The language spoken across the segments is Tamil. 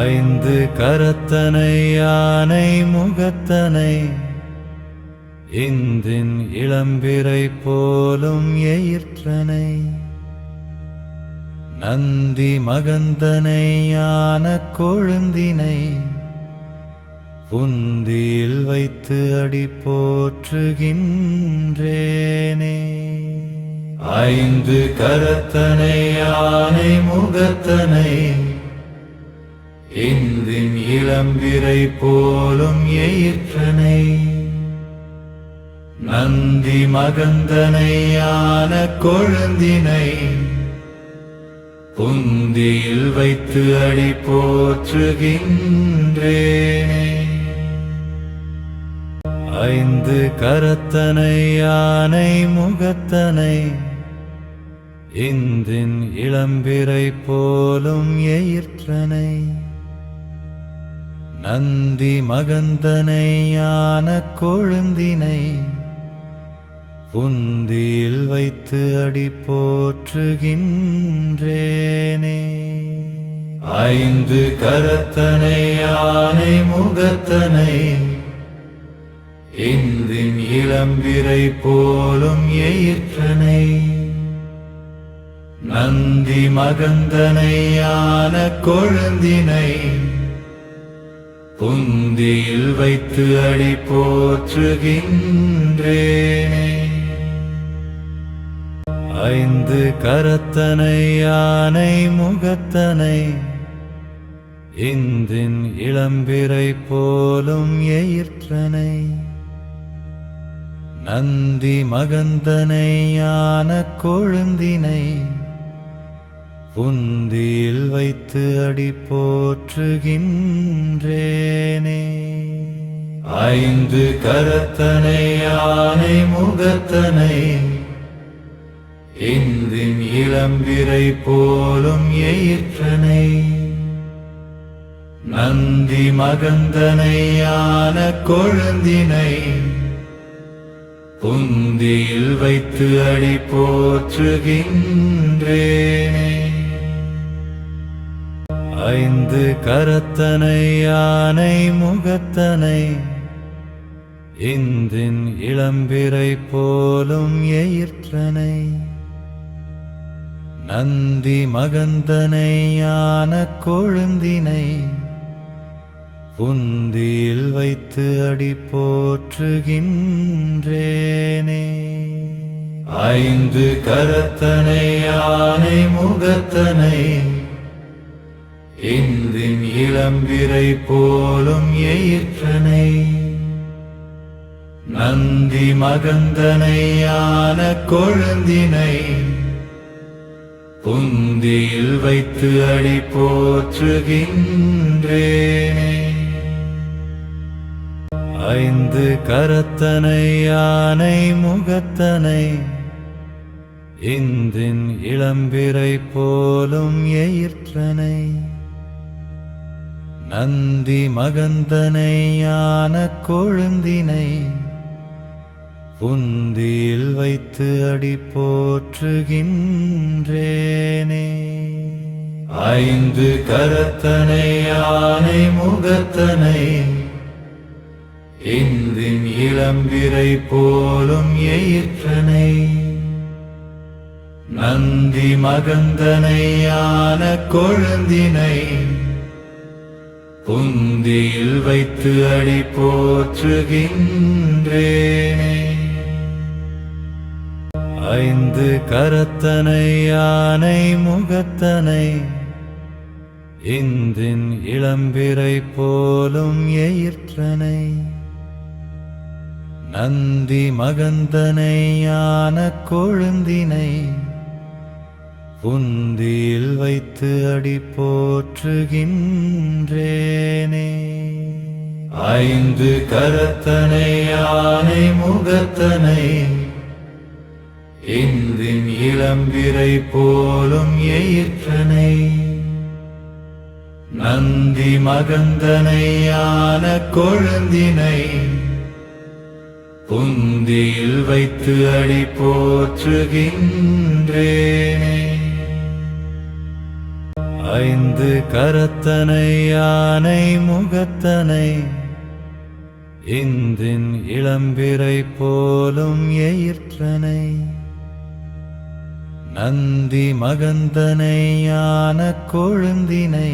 ஐந்து கரத்தனை யானை முகத்தனை இந்தின் இளம்பிரை போலும் எயிற்றனை. நந்தி மகந்தனை யான கொழுந்தினை புந்தியில் வைத்து அடி போற்றுகின்றேனே. ஐந்து கரத்தனை யானை முகத்தனை இந்தின் இளம்பிறை போலும் எயிற்றனை. நந்தி மகந்தனையான கொழுந்தினை. புந்தியில் வைத்து அடி போற்றுகின்றேனே. ஐந்து கரத்தனை யானை முகத்தனை. இந்தின் இளம்பிரை போலும் எயிற்றனை. நந்தி மகந்தனை யான கொழுந்தினை புந்தியில் வைத்து அடி போற்றுகின்றேனே. ஐந்து கரத்தனை யானை முகத்தனை இந்தின் இளம்பிரை போலும் எயிற்றனை. நந்தி மகந்தனை யான கொழுந்தினை புந்தியில் வைத்து அடி போற்றுகின்றேனே ஐந்து கரத்தனை யானை முகத்தனை இந்தின் இளம்பிறை போலும் எயிற்றனை. நந்தி மகந்தனை யான கொழுந்தினை உந்தியில் வைத்து அடி போற்றுகின்றேனே. ஐந்து கரத்தனை ஆனை முகத்தனை இந்தின் இளம்பிரை போலும் எயிற்றனை. நந்தி மகந்தனையான கொழுந்தினை புந்தியில் வைத்து அடி போற்றுகின்றேனே. ஐந்து கரத்தனை யானை முகத்தனை இந்தின் இளம்பிரை போலும் எயிற்றனை. நந்தி மகந்தனை யான கொழுந்தினை புந்தியில் வைத்து அடி போற்றுகின்றேனே. ஐந்து கரத்தனை யானை முகத்தனை இந்தின் இளம்பிறை போலும் எயிற்றனை. நந்தி மகந்தனையான கொழுந்தினை. புந்தியில் வைத்து அடி போற்றுகின்றேனே ஐந்து கரத்தனை யானை முகத்தனை. இந்தின் இளம்பிரை போலும் எயிற்றனை. நந்தி மகந்தனை யான கொழுந்தினை உந்தியில் வைத்து அடி போற்றுகின்றேனே. ஐந்து கரத்தனை யானை முகத்தனை இந்தின் இளம்பிரை போலும் எயிற்றனை. நந்தி மகந்தனை யான கொழுந்தினை உந்தியில் வைத்து அடி போற்றுகின்றேனே ஐந்து கரத்தனை யானை முகத்தனை இந்தின் இளம்பிறை போலும் எயிற்றனை. நந்தி மகந்தனை யான கொழுந்தினை உந்தியில் வைத்து அடி போற்றுகின்றேனே. ஐந்து கரத்தனை ஆனை முகத்தனை இந்தின் இளம்பிரை போலும் எயிற்றனை. நந்தி மகந்தனை யான கொழுந்தினை புந்தியில் வைத்து அடி போற்றுகின்றேனே. ஐந்து கரத்தனை யானை முகத்தனை இந்தின் இளம்பிறை போலும் எயிற்றனை நந்தி மகந்தனை யான கொழுந்தினை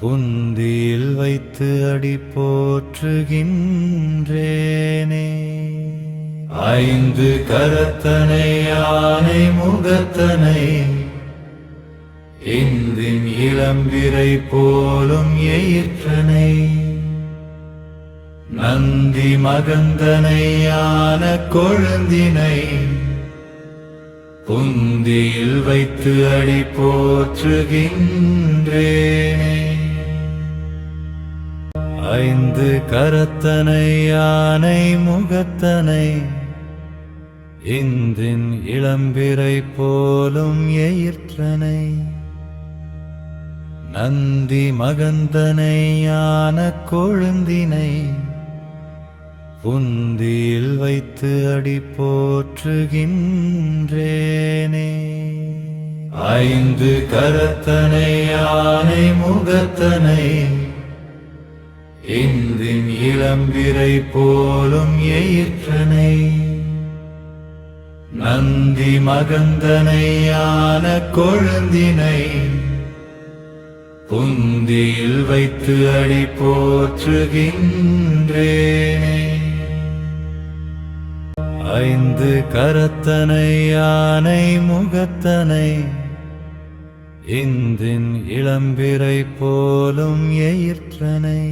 புந்தியில் வைத்து அடி போற்றுகின்றேனே. ஐந்து கரத்தனை யானை முகத்தனை இந்தின் இளம்பிரை போலும் எயிற்றனை. நந்தி மகந்தனையான கொழுந்தினை. புந்தியில் வைத்து அடி போற்றுகின்றேனே. ஐந்து கரத்தனை யானை முகத்தனை. இந்தின் இளம்பிரை போலும் எயிற்றனை. நந்தி மகந்தனை யான கொழுந்தினை புந்தியில் வைத்து அடி போற்றுகின்றேனே ஐந்து கரத்தனை யானை முகத்தனை இந்தின் இளம்பிரை போலும் எயிற்றனை. நந்தி மகந்தனை யான கொழுந்தினை புந்தியில் வைத்து அடி போற்றுகின்றேனே ஐந்து கரத்தனை யானை முகத்தனை இந்தின் இளம்பிறை போலும் எயிற்றனை.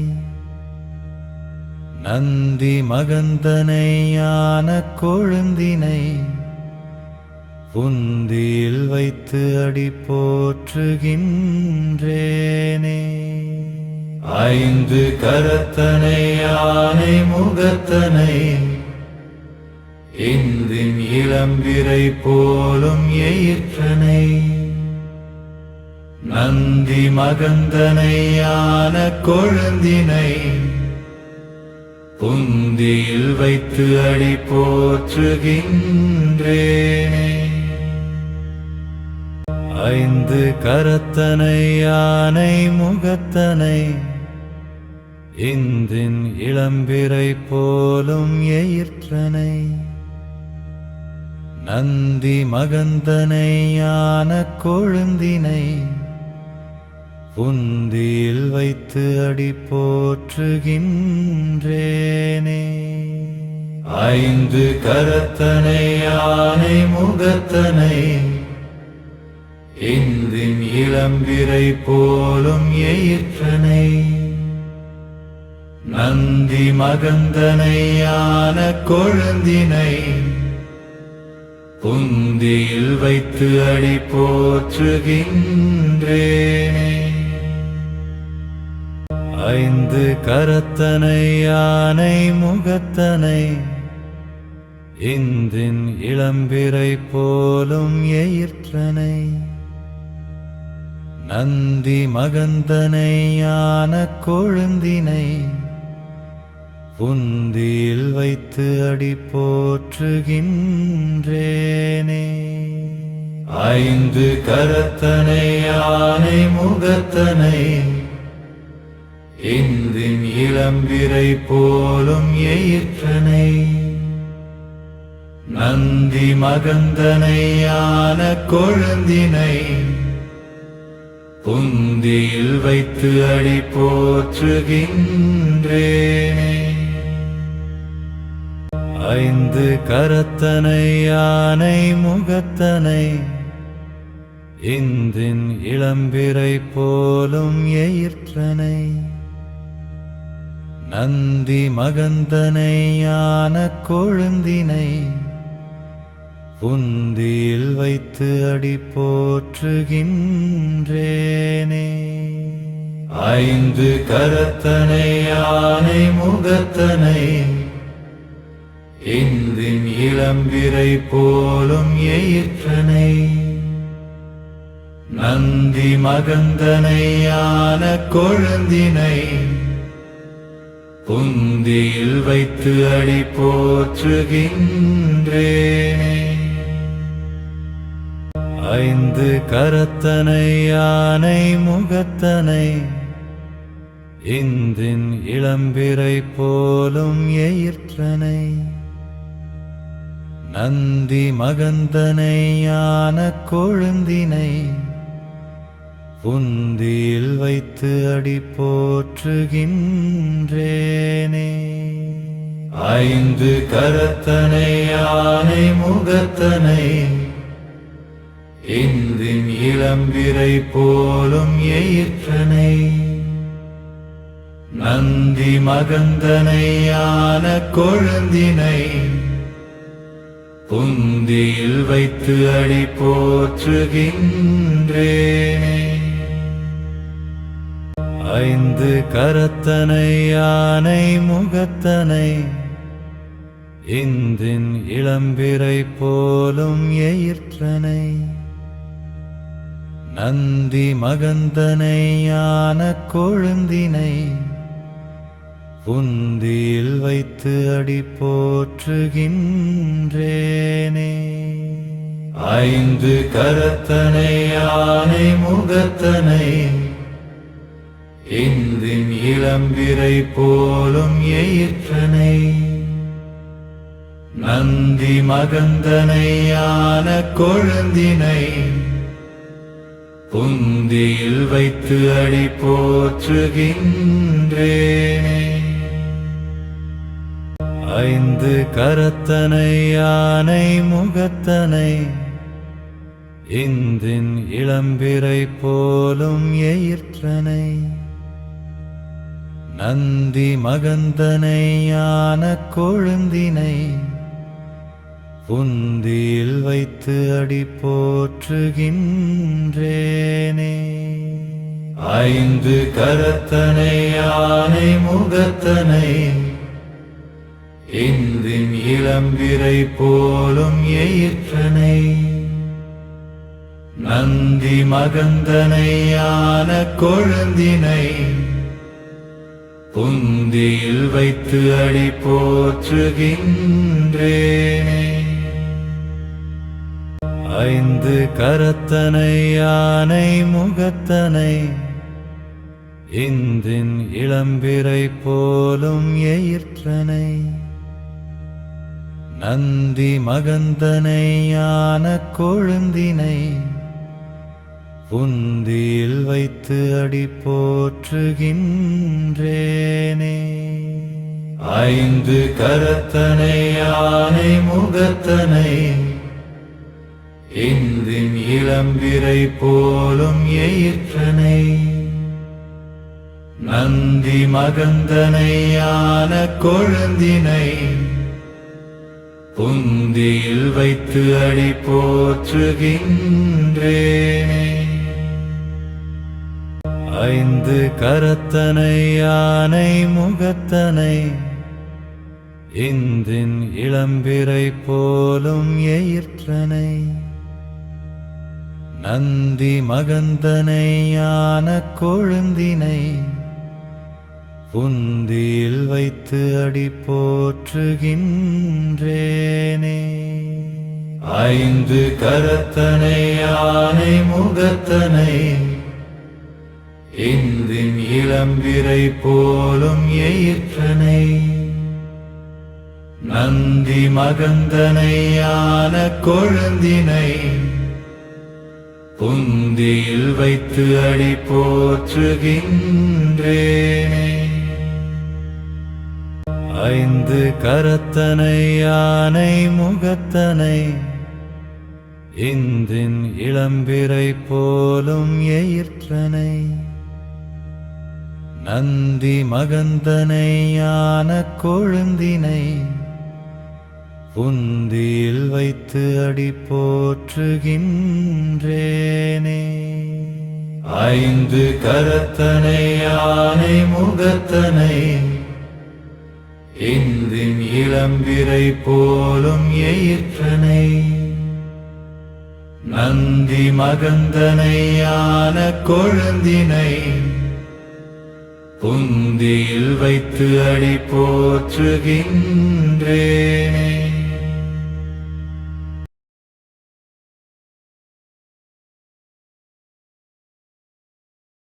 நந்தி மகந்தனை யான கொழுந்தினை உந்தியில் வைத்து அடி போற்றுகின்றேனே. ஐந்து கரத்தனை யானை முகத்தனை இந்தின் இளம்பிரை போலும் எயிற்றனை. நந்தி மகந்தனை யான கொழுந்தினை புந்தியில் வைத்து அடி போற்றுகின்றேனே. ஐந்து கரத்தனை யானை முகத்தனை இந்தின் இளம்பிறை போலும் எயிற்றனை. நந்தி மகந்தனை யான கொழுந்தினை புந்தியில் வைத்து அடி போற்றுகின்றேனே. ஐந்து கரத்தனை யானை முகத்தனை இந்தின் இளம்பிறை போலும் எயிற்றனை நந்தி மகந்தனையான கொழுந்தினை. புந்தியில் வைத்து அடி போற்றுகின்றேனே. ஐந்து கரத்தனை யானை முகத்தனை. இந்தின் இளம்பிரை போலும் எயிற்றனை நந்தி மகந்தனை யான கொழுந்தினை புந்தியில் வைத்து அடி போற்றுகின்றேனே. ஐந்து கரத்தனை யானை முகத்தனை இந்தின் இளம்பிரை போலும் எயிற்றனை. நந்தி மகந்தனை யான கொழுந்தினை உந்தியில் வைத்து அடி போற்றுகின்றேனே ஐந்து கரத்தனை யானை முகத்தனை இந்தின் இளம்பிறை போலும் எயிற்றனை. நந்தி மகந்தனை யான கொழுந்தினை உந்தியில் வைத்து அடி போற்றுகின்றேனே. ஐந்து கரத்தனை யானை முகத்தனை இந்தின் இளம்பிரை போலும் எயிற்றனை. நந்தி மகந்தனையான கொழுந்தினை புந்தியில் வைத்து அடி போற்றுகின்றேனே. ஐந்து கரத்தனை யானை முகத்தனை இந்தின் இளம்பிறை போலும் எயிற்றனை நந்தி மகந்தனை யான கொழுந்தினை புந்தியில் வைத்து அடி போற்றுகின்றேனே. ஐந்து கரத்தனை யானை முகத்தனை இந்தின் இளம்பிறை போலும் எயிற்றனை. நந்தி மகந்தனையான கொழுந்தினை. புந்தியில் வைத்து அடி போற்றுகின்றேனே. ஐந்து கரத்தனை யானை முகத்தனை. இந்தின் இளம்பிரை போலும் எயிற்றனை. நந்தி மகந்தனை யான கொழுந்தினை புந்தியில் வைத்து அடி போற்றுகின்றேனே. ஐந்து கரத்தனை யானை முகத்தனை இந்தின் இளம்பிரை போலும் எயிற்றனை. நந்தி மகந்தனை யான கொழுந்தினை புந்தியில் வைத்து அடி போற்றுகின்றேனே ஐந்து கரத்தனை யானை முகத்தனை இந்தின் இளம்பிரை போலும் எயிற்றனை. நந்தி மகந்தனை யான கொழுந்தினை உந்தியில் வைத்து அடி போற்றுகின்றேனே. ஐந்து கரத்தனை ஆனை முகத்தனை இந்தின் இளம்பிரை போலும் எயிற்றனை. நந்தி மகந்தனையான கொழுந்தினை புந்தியில் வைத்து அடி போற்றுகின்றேனே. ஐந்து கரத்தனை யானை முகத்தனை இந்தின் இளம்பிரை போலும் எயிற்றனை. நந்தி மகந்தனை யான கொழுந்தினை புந்தியில் வைத்து அடி போற்றுகின்றேனே. ஐந்து கரத்தனை யானை முகத்தனை இந்தின் இளம்பிரை போலும் எயிற்றனை. நந்தி மகந்தனையான கொழுந்தினை. புந்தியில் வைத்து அடி போற்றுகின்றேனே. ஐந்து கரத்தனை யானை முகத்தனை. இந்தின் இளம்பிரை போலும் எயிற்றனை. நந்தி மகந்தனை யான கொழுந்தினை புந்தியில் வைத்து அடி போற்றுகின்றேனே. ஐந்து கரத்தனை யானை முகத்தனை இந்தின் இளம்பிரை போலும் எயிற்றனை. நந்தி மகந்தனை யான கொழுந்தினை உந்தியில் வைத்து அடி போற்றுகின்றேனே ஐந்து கரத்தனை யானை முகத்தனை இந்தின் இளம்பிறை போலும் எயிற்றனை. நந்தி மகந்தனை யான கொழுந்தினை உந்தியில் வைத்து அடி போற்றுகின்றேனே. ஐந்து கரத்தனை யானை முகத்தனை இந்தின் இளம்பிரை போலும் எயிற்றனை. நந்தி மகந்தனை யான கொழுந்தினை புந்தியில் வைத்து அடி போற்றுகின்றேனே.